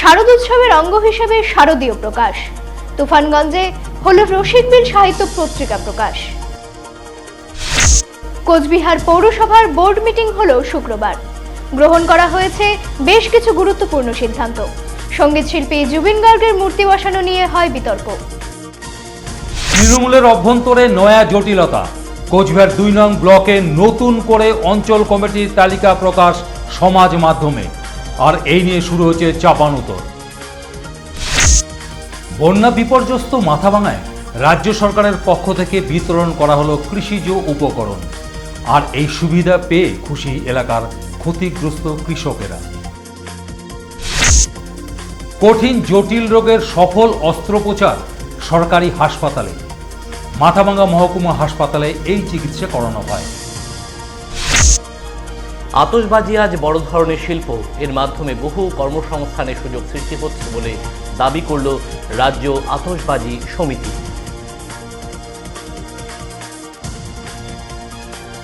শারদ উৎসবের অঙ্গ হিসেবে শারদীয় প্রকাশ। তুফানগঞ্জে হল রসিকবিল সাহিত্য পত্রিকা প্রকাশ। কোচবিহার পৌরসভার বোর্ড মিটিং হল শুক্রবার। গ্রহণ করা হয়েছে বেশ কিছু গুরুত্বপূর্ণ সিদ্ধান্ত। সংগীত শিল্পী জুবিন গার্গের মূর্তি বসানো নিয়ে হয় বিতর্ক। তৃণমূলের অভ্যন্তরে নয়া জটিলতা। কোচবিহার দুই নং ব্লকে নতুন করে অঞ্চল কমিটির তালিকা প্রকাশ সমাজ মাধ্যমে। আর এই নিয়ে শুরু হচ্ছে চাপানুতর বন্যা বিপর্যস্ত মাথাভাঙায় রাজ্য সরকারের পক্ষ থেকে বিতরণ করা হলো কৃষিজ উপকরণ। আর এই সুবিধা পেয়ে খুশি এলাকার ক্ষতিগ্রস্ত কৃষকেরা। কঠিন জটিল রোগের সফল অস্ত্রোপচার সরকারি হাসপাতালে। মাথাভাঙ্গা মহকুমা হাসপাতালে এই চিকিৎসা করানো হয়। আতশবাজি আজ বড় ধরনের শিল্প। এর মাধ্যমে বহু কর্মসংস্থানের সুযোগ সৃষ্টি হচ্ছে বলে দাবি করল রাজ্য আতশবাজি সমিতি।